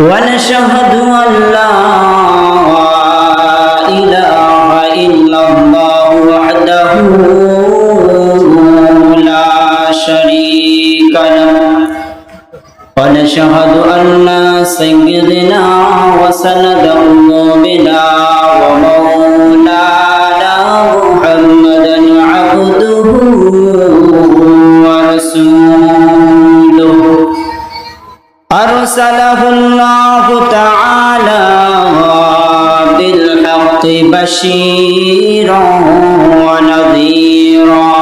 ونشهد أن لا إله إلا الله وحده لا شريك له. ونشهد أن سيدنا وسند قلوبنا ومولانا محمدا عبده ورسوله. أرسله بشيرا ونذيرا.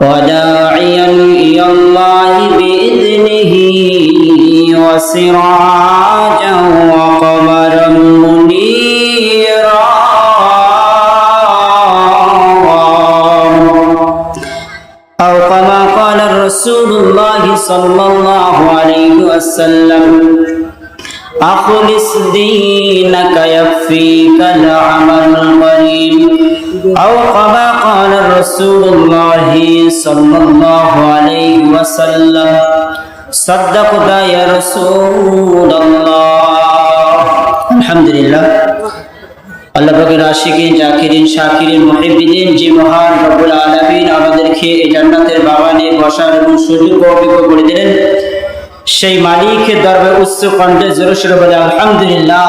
وداعيا إلى الله بإذنه وسراجا وقمرا منيرا. أو كما قال رسول الله صلى الله عليه وسلم أخلص دينك يكفيك العمل القليل أو كما قال رسول الله صلى الله عليه وسلم صدقت يا رسول الله الحمد لله আল্লাহ পাকের আশিকিন জাকিরিন শাকিরিন মুহিব্বিদিন যে মহান রব্বুল আলামিন আমাদেরকে এই জান্নাতের বাগানে বসার এবং সুযোগ অভিজ্ঞ করে দিলেন সেই মালিকের দরবারে উচ্চ কণ্ঠে জোরে সোরে বলে, আলহামদুলিল্লাহ।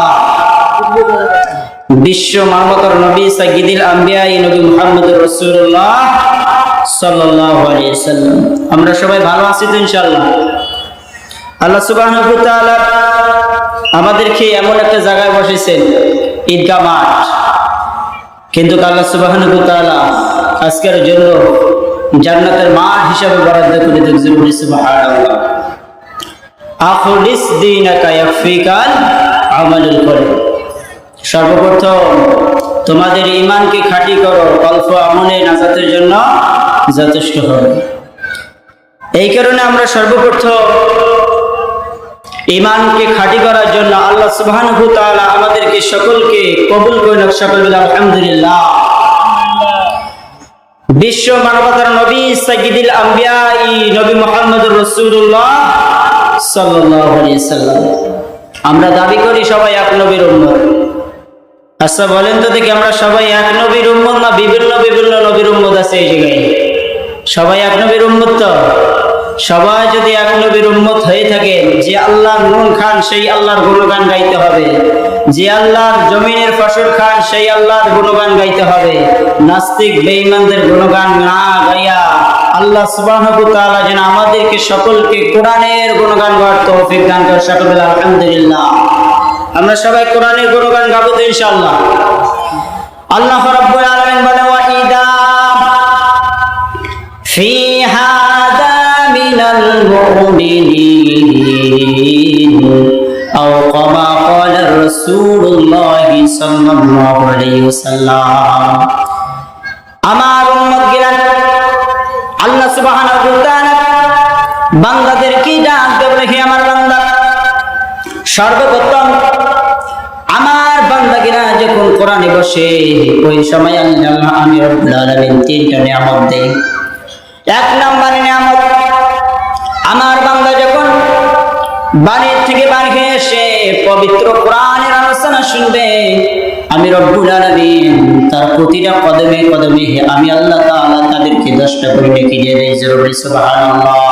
বিশ্ব মানবতার নবী সাইয়্যিদুল আম্বিয়া নবী মুহাম্মদুর রাসূলুল্লাহ সাল্লাল্লাহু আলাইহি সাল্লাম আমরা সবাই ভালো আছি তো ইনশাআল্লাহ? আল্লাহ সুবহানাহু ওয়া তাআলা আমাদেরকে এমন একটা জায়গায় বসেছেন, ঈদগাহ মাঠ। কিন্তু আল্লাহ সুবহানাহু ওয়া তাআলা আজকের জন্য জান্নাতের মাঠ হিসাবে বরাদ্দ করে দিয়েছে বলি সুবহানাল্লাহ। আখলিস সর্বপ্রথম তোমাদের ঈমানকে খাঁটি করো, অল্প আমলে জন্য যথেষ্ট হবে। এই কারণে আমরা সর্বপ্রথম ইমানকে খাঁটি করার জন্য আল্লাহ তাআলা আমাদেরকে সকলকে কবুল করে সকল আলহামদুলিল্লাহ। বিশ্ব মানবতার নবী সাইয়্যিদুল আম্বিয়া নবী সাল্লাল্লাহু আলাইহি আমরা দাবি করি সবাই এক নবীর আচ্ছা বলেন তো দেখি আমরা সবাই এক নবীর উম্মত না বিভিন্ন বিভিন্ন নবীর উম্মত আছে এই জায়গায়? সবাই এক নবীর উম্মত তো? সবাই যদি এক নবীর উম্মত হয়ে থাকে, যে আল্লাহর নুন খান, সেই আল্লাহর গুণগান গাইতে হবে। যে আল্লাহর জমিনের ফসল খান, সেই আল্লাহর গুণগান গাইতে হবে। নাস্তিক, বেঈমানদের গুণগান না গাইয়া আল্লাহ সুবহানাহু তাআলা যেন আমাদেরকে সকলকে কোরআনের গুণগান গাওয়ার তৌফিক দান করে। সকলে আলহামদুলিল্লাহ। আমরা সবাই কোরআনের গুণগান গাবো তো ইনশাআল্লাহ। আল্লাহ রাব্বুল আলামিন বলে ওয়া ইদা মিনাল মুমিনিন আও কামা ক্বালা রাসূলুল্লাহ সাল্লাল্লাহু আলাইহি ওয়াসাল্লাম। সর্বপ্রথম, আমার বান্দাগিরা যখন কোরআনে বসে, ওই সময় আমি আল্লাহ আমি রব্বুল তিনটা নিয়ামত দেই। এক নম্বরে নিয়ামত, আমার বান্দা যখন বাড়ির থেকে বাড়ি এসে পবিত্র কোরআনের আলোচনা শুনবে, আমি রব্বুল আলামিন তার প্রতিটা কদমে কদমে আমি আল্লাহ তাআলা তাদেরকে দশটা করে নেকি দিয়ে দেই সুবহানাল্লাহ।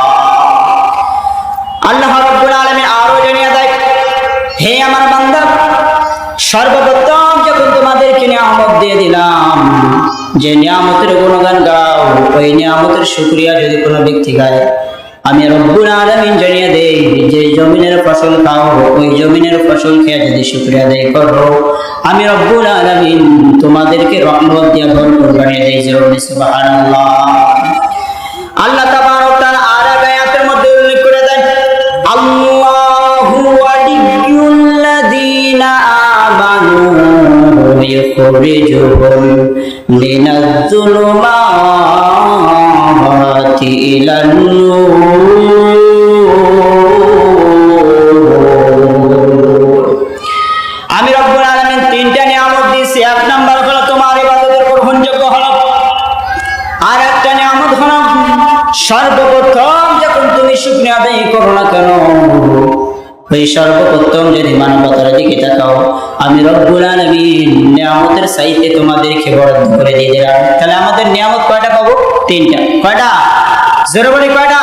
দিয়ে দিলাম। যে নিয়ামতের গুণগান গাও, ওই নিয়ামতের শুকরিয়া যদি কোনো ব্যক্তি গায়, আমি রব্বুল আলামিন জানিয়ে দেই, যে জমিনের ফসল খাও, ওই জমিনের ফসল খেয়ে যদি শুকরিয়া দেয় করো, আমি রব্বুল আলামিন তোমাদেরকে রহমত দিয়ে ভরপুর বানিয়ে দেই জরুরি সুবহানাল্লাহ। আল্লাহ يخرجهم من الظلمات إلى النور আমি রব্বুল আলামিন তিনটা নিয়ামত দিয়েছি এক নাম্বার হলো তোমার ইবাদতের গ্রহণযোগ্য হলো আর একটা নিয়ামত হলো সর্বপ্রথম যখন তুমি শুকরিয়া আদায় করো না কেন ওই সর্বপ্রথম যদি মানবতার দিকে তাকাও, আমি রব্বুল নিয়ামতের সাইতে তোমাদেরকে বরাদ্দ করে দিয়ে দিলাম। তাহলে আমাদের নিয়ামত কয়টা পাবো? তিনটা। কয়টা? জোরে বলি, কয়টা?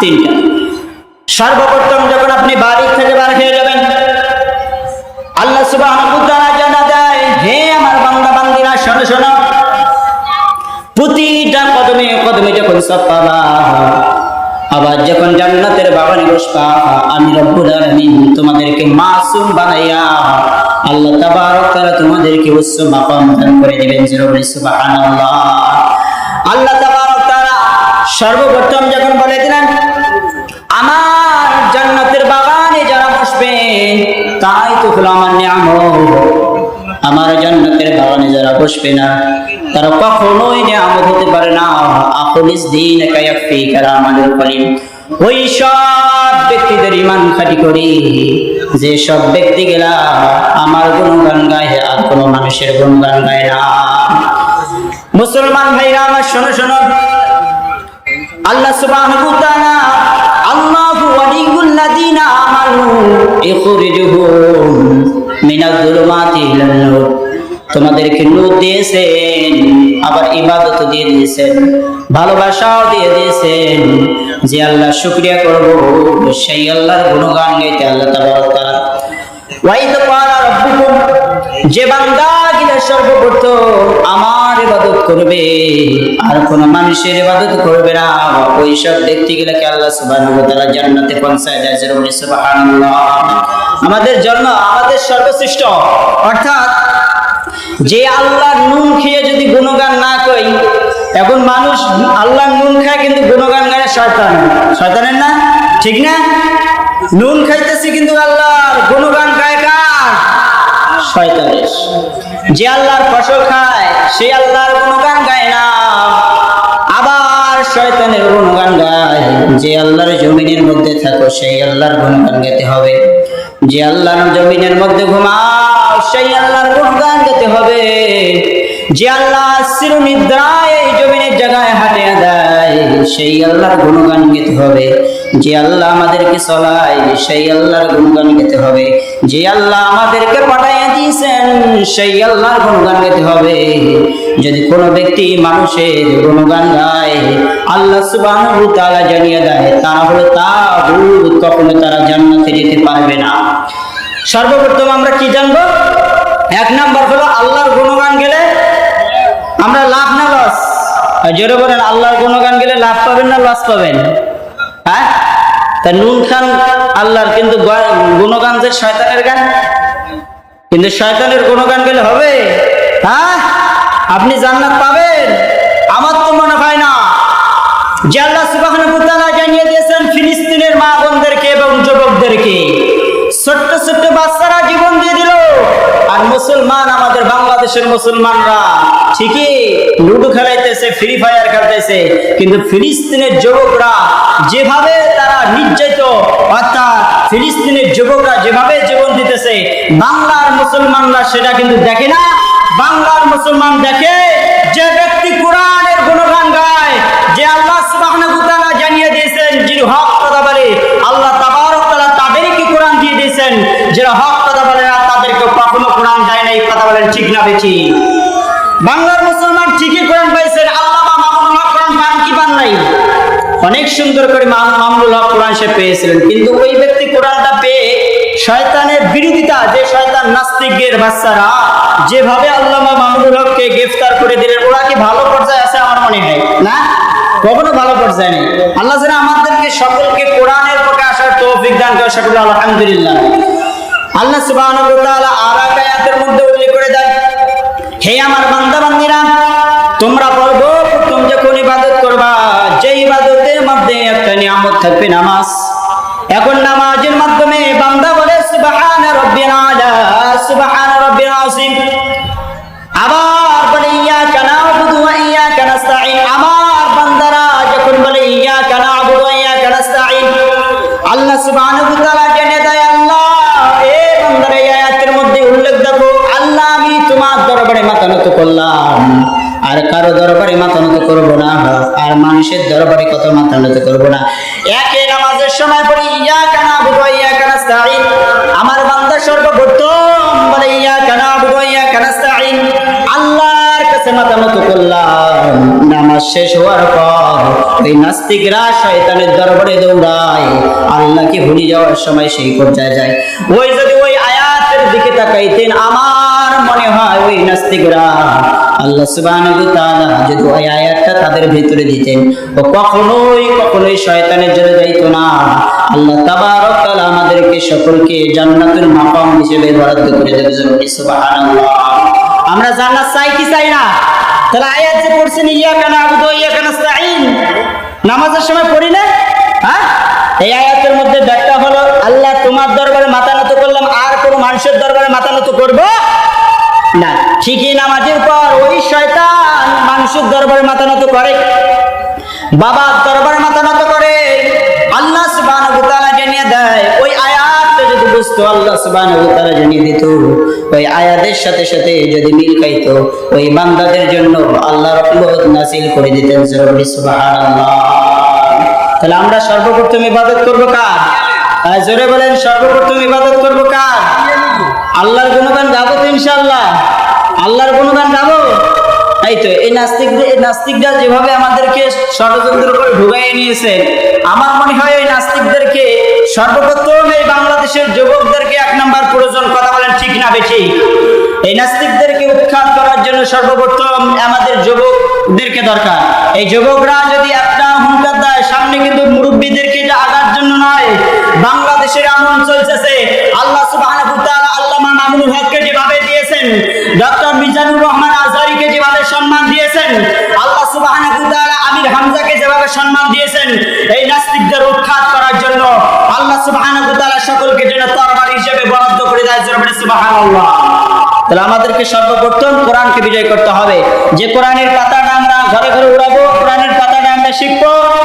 তিনটা। সর্বপ্রথম যখন আপনি বাড়ি থেকে বার হয়ে যাবেন, আল্লাহ ওয়া জানা দেয়, হে আমার বান্দা, বান্দিরা, শোনো শোনো। প্রতিটা কদমে কদমে যখন সব পাবা আবার যখন জান্নাতের বাগানে বসবা, আমি রব্বুল আলামিন তোমাদেরকে মাসুম বানাইয়া আল্লাহ তাবারক তাআলা তোমাদেরকে উচ্চ মাকাম দান করে দিবেন জিরবলি সুবহানাল্লাহ। আল্লাহ তাবারক তাআলা সর্বপ্রথম যখন বলে দিলেন, আমার জান্নাতের বাগানে যারা বসবে তাই তো হলো আমার নিয়ামত। আমার জান্নাতের বাগানে যারা বসবে না, তারা কখনোই নিয়ামত হতে পারে না। আখলিস দিন কায়াফি কালামানুল করিম। ওই সব ব্যক্তিদের ইমান খাটি করি। যে সব ব্যক্তি গেলা আমার গুণগান গায়, আর কোনো মানুষের গুণগান গায় না। মুসলমান ভাইরা, আমার শোনো শোনো। আল্লাহ সুবহানাহু আল্লাহু ওয়ালিয়ুল লাযিনা আমানু ইখরিজুহুম মিনাজ যুলুমাতি ইলান তোমাদেরকে নূর দিয়েছেন, আবার ইবাদত দিয়ে দিয়েছেন ভালোবাসাও দিয়ে দিয়েছেন। যে আল্লাহ শুকরিয়া করব, সেই আল্লাহর গুণগান গাইতে আল্লাহ তাআলা ওয়াইদ ক্বালা রাব্বুকুম যে বান্দা গিলা সর্বপ্রথম আমার ইবাদত করবে, আর কোন মানুষের ইবাদত করবে না, ওই সব ব্যক্তি গুলাকে আল্লাহ সুবহানাহু ওয়া তাআলা জান্নাতে পৌঁছায় যেরকম সুবহানাল্লাহ। আমাদের জন্য আমাদের সর্বশ্রেষ্ঠ, অর্থাৎ যে আল্লাহর নুন খেয়ে যদি গুণগান না কই এখন মানুষ আল্লাহর নুন খায় কিন্তু গুণগান গায় শয়তান। শয়তানের না? ঠিক না? নুন খাইতেছি কিন্তু আল্লাহর, গুণগান গায় কার? শয়তানের। যে আল্লাহর ফসল খায়, সে আল্লাহর গুণগান গায় না। আবার শয়তানের গুণগান গায়। যে আল্লাহর জমিনের মধ্যে থাকো, সেই আল্লাহর গুণগান গাইতে হবে। যে আল্লাহর জমিনের মধ্যে ঘুমাও, সেই আল্লাহর গুণগান যেতে হবে। যে আল্লাহ চির নিদ্রায় জমিনের জায়গায় হাঁটিয়ে দেয়, সেই আল্লাহর গুণগান গেতে হবে। যে আল্লাহ আমাদেরকে চলায় সেই আল্লাহর গুণগান গেতে হবে। যে আল্লাহ আমাদেরকে পাঠাইয়া দিয়েছেন, সেই আল্লাহর গুণগান গেতে হবে। যদি কোনো ব্যক্তি মানুষের গুণগান গায়, আল্লাহ ওয়া তাআলা জানিয়ে দেয় তারা হলো তাগুত কখনো তারা জান্নাতে যেতে পারবে না। সর্বপ্রথম আমরা কি জানব? এক নাম্বার হলো আল্লাহর গুণগান গেলে আমরা লাভ না লস জোরে বলেন, আল্লাহর গুণগান গেলে লাভ পাবেন না লস পাবেন? হ্যাঁ? তা নুন খান আল্লাহর কিন্তু গুণগান যে শয়তানের গান? কিন্তু শয়তানের গুণগান গেলে হবে? হ্যাঁ? আপনি জান্নাত পাবেন। আমার তো মনে হয় না। যে আল্লাহ সুবাহ জানিয়ে দিয়েছেন ফিলিস্তিনের মা বোনদেরকে এবং যুবকদেরকে, ছোট্ট ছোট্ট বাচ্চারা জীবন দিয়ে দিল আর মুসলমান, আমাদের বাংলাদেশের মুসলমানরা ঠিকই লুডো খেলাইতেছে ফ্রি ফায়ার খেলতেছে, কিন্তু ফিলিস্তিনের যুবকরা যেভাবে তারা নির্যাতিত, অর্থাৎ ফিলিস্তিনের যুবকরা যেভাবে জীবন দিতেছে, বাংলার মুসলমানরা সেটা কিন্তু দেখে না। বাংলার মুসলমান দেখে যে ব্যক্তি কোরআনের গুণগান গায়, যে আল্লাহ তাআলা জানিয়ে দিয়েছেন, যিনি হক কথা বলে, আল্লাহ তাবারক তাদেরকে কোরআন দিয়ে দিয়েছেন, যারা হক কথা বলে না তাদেরকে কখনো কোরআন দেয় নাই কথা বলেন, ঠিক না বেশি বাংলার মুসলমান ঠিকই কোরআন পাইছেন আল্লাহ অনেক সুন্দর করে মাম- মামুনুল হক কোরআন সে পেয়েছিলেন, কিন্তু ওই ব্যক্তি কোরআনটা পেয়ে শয়তানের বিরোধিতা, যে শয়তান নাস্তিকের বাচ্চারা, যেভাবে আল্লামা মামুনুল হককে গ্রেফতার করে দিলেন, ওরা কি ভালো পর্যায়ে আছে আমার মনে হয় না? কখনো ভালো পর্যায়ে নেই। আল্লাহ আমাদেরকে সকলকে কোরআনের পক্ষে আসার তৌফিক দান করে সকলে আলহামদুলিল্লাহ। আল্লাহ আর আয়াতের মধ্যে উল্লেখ করে হে আমার বান্দা বান্দিরা তোমরা বলব তুমি যখন ইবাদত করবা, যে ইবাদতের মধ্যে একটা নিয়ামত থাকবে নামাজ। এখন নামাজের মাধ্যমে বান্দা বলে, সুবহান রাব্বিল আলা আবার বলে, ইয়াকা না'বুদু ওয়া ইয়াকা নাস্তাঈন। আমার বান্দারা যখন বলে, ইয়াকা না'বুদু ওয়া ইয়াকা আল্লাহ সুবহানাহু ওয়া তাআলা নত করলাম। আর কারও দরবারে মাথা করব না। আর মানুষের দরবারে কত মাথা করব না। একে নামাজের সময় পড়ি ইয়া কানা বুধো ইয়া কানা স্তাইন আমার বান্দা সর্বপ্রথম বলে ইয়া কানা বুধো ইয়া কানা স্তাইন আল্লাহর কাছে মাথানত করলাম। নামাজ শেষ হওয়ার পর ওই নাস্তিকরা শয়তানের দরবারে দৌড়ায়। আল্লাহকে ভুলে যাওয়ার সময় সেই পর্যায়ে যায়। ওই যদি ওই আয়াতের দিকে তাকাইতেন, আমার মনে হয় ওই নাস্তিকরা। আল্লাহ সুবহানাহু তাআলা যদি আয়াতটা তাদের ভিতরে দিতেন। ও কখনোই কখনোই শয়তানের জন্য যাইতো না। আল্লাহ তাবারক আমাদেরকে সকলকে জান্নাতুল মাকাম হিসেবে বরাদ্দ করে দেবে সুবহানাল্লাহ। আমরা জান্নাত চাই কি চাই না? তাহলে আয়াত যে পড়ছেন, ইয়াকা নাবুদু ওয়া ইয়াকা নাস্তাঈন নামাজের সময় পড়ি না? হ্যাঁ? এই আয়াতের মধ্যে ব্যাখ্যা হলো, আল্লাহ তোমার দরবারে মাথা নত করলাম, আর কোনো মানুষের দরবারে মাথা নত করব ঠিকই নামাজের পর ওই শয়তান মানুষের দরবারে মাথা নত করে। বাবার দরবারে মাথা নত করে। আল্লাহ সুবহানাহু জানিয়ে দেয়, ওই আয়াতটা যদি বুঝতো, আল্লাহ জানিয়ে দিত। ওই সাথে সাথে যদি মিল ওই বান্দাদের জন্য আল্লাহ রহমত নাসিল করে দিতেন তাহলে আমরা সর্বপ্রথম ইবাদত করব কার? জোরে বলেন, সর্বপ্রথম ইবাদত করব কার? আল্লাহর গুণগান গাবো তো ইনশাল্লাহ আল্লাহর গুণগান গাবো এই তো, এই নাস্তিকদের এই নাস্তিকরা যেভাবে আমাদেরকে ষড়যন্ত্র করে ঢুকাই নিয়েছে, আমার মনে হয় এই নাস্তিকদেরকে সর্বপ্রথম এই বাংলাদেশের যুবকদেরকে এক নাম্বার প্রয়োজন, কথা বলেন ঠিক না বেশি এই নাস্তিকদেরকে উৎখাত করার জন্য সর্বপ্রথম আমাদের যুবকদেরকে দরকার। এই যুবকরা যদি একটা হুঙ্কার দেয়, সামনে কিন্তু মুরব্বীদেরকে আগার জন্য নয়। বাংলাদেশের এমন চলতেছে। আল্লাহ তাআলা আল্লামা মামুনুল হককে যেভাবে দিয়েছেন ডক্টর মিজানুর রহমান আজহারিকে যেভাবে সম্মান দিয়েছেন, আল্লাহ আমির হামজাকে যেভাবে সম্মান দিয়েছেন, এই নাস্তিকদের উৎখাত করার জন্য আল্লাহ সকলকে যেন হিসেবে বরাদ্দ করে দেয় তাহলে আমাদেরকে সর্বপ্রথম কোরআনকে বিজয় করতে হবে। যে কোরআনের পাতাটা আমরা ঘরে ঘরে উড়াবো, কোরআনের পাতাটা আমরা শিখব,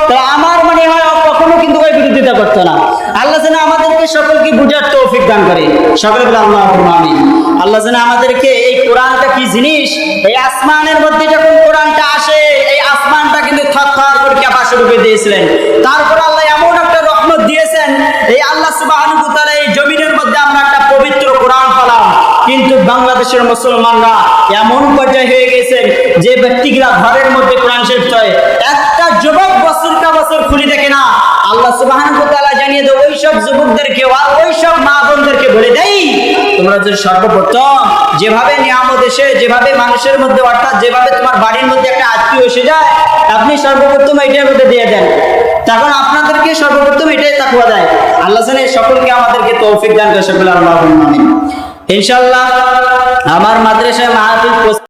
তাহলে আমার মনে হয় কখনো কিন্তু ওই বিরোধিতা করতো না। আল্লাহ যেন আমাদেরকে সকলকে বুঝার তৌফিক দান করে। সকলে বলে, আল্লাহ আমিন আল্লাহ যেন আমাদেরকে এই কোরআনটা কি জিনিস? এই আসমানের মধ্যে যখন কোরআনটা আসে, এই আসমানটা কিন্তু থর থর করে ক্যাপাসে রূপে দিয়েছিলেন। তারপর আল্লাহ এমন একটা রহমত দিয়েছেন, এই আল্লাহ তাআলা এই জমিনের মধ্যে আমরা একটা পবিত্র কোরআন পেলাম। কিন্তু বাংলাদেশের মুসলমানরা এমন পর্যায়ে হয়ে গেছেন, যে ব্যক্তিগুলা ঘরের মধ্যে কোরআন শরীফ চলে একটা যুবক বছর কা বছর খুলি দেখে না আল্লাহ সুবহানাহু ওয়া তাআলা জানিয়ে দেয় ওই সব যুবকদেরকে মা বোনদেরকে বলে দেই, তোমরা যদি সর্বপ্রথম যেভাবে যেভাবে মানুষের মধ্যে, অর্থাৎ যেভাবে তোমার বাড়ির মধ্যে একটা আত্মীয় এসে যায়, আপনি সর্বপ্রথম এইটার মধ্যে দিয়ে দেন। তখন আপনাদেরকে সর্বপ্রথম এটাই তাকুয়া দেয়। আল্লাহ জানে সকলকে আমাদেরকে তৌফিক দান করে, সকলে আল্লাহ আমিন। ইনশাআল্লাহ, আমার মাদ্রাসায় মাহফিল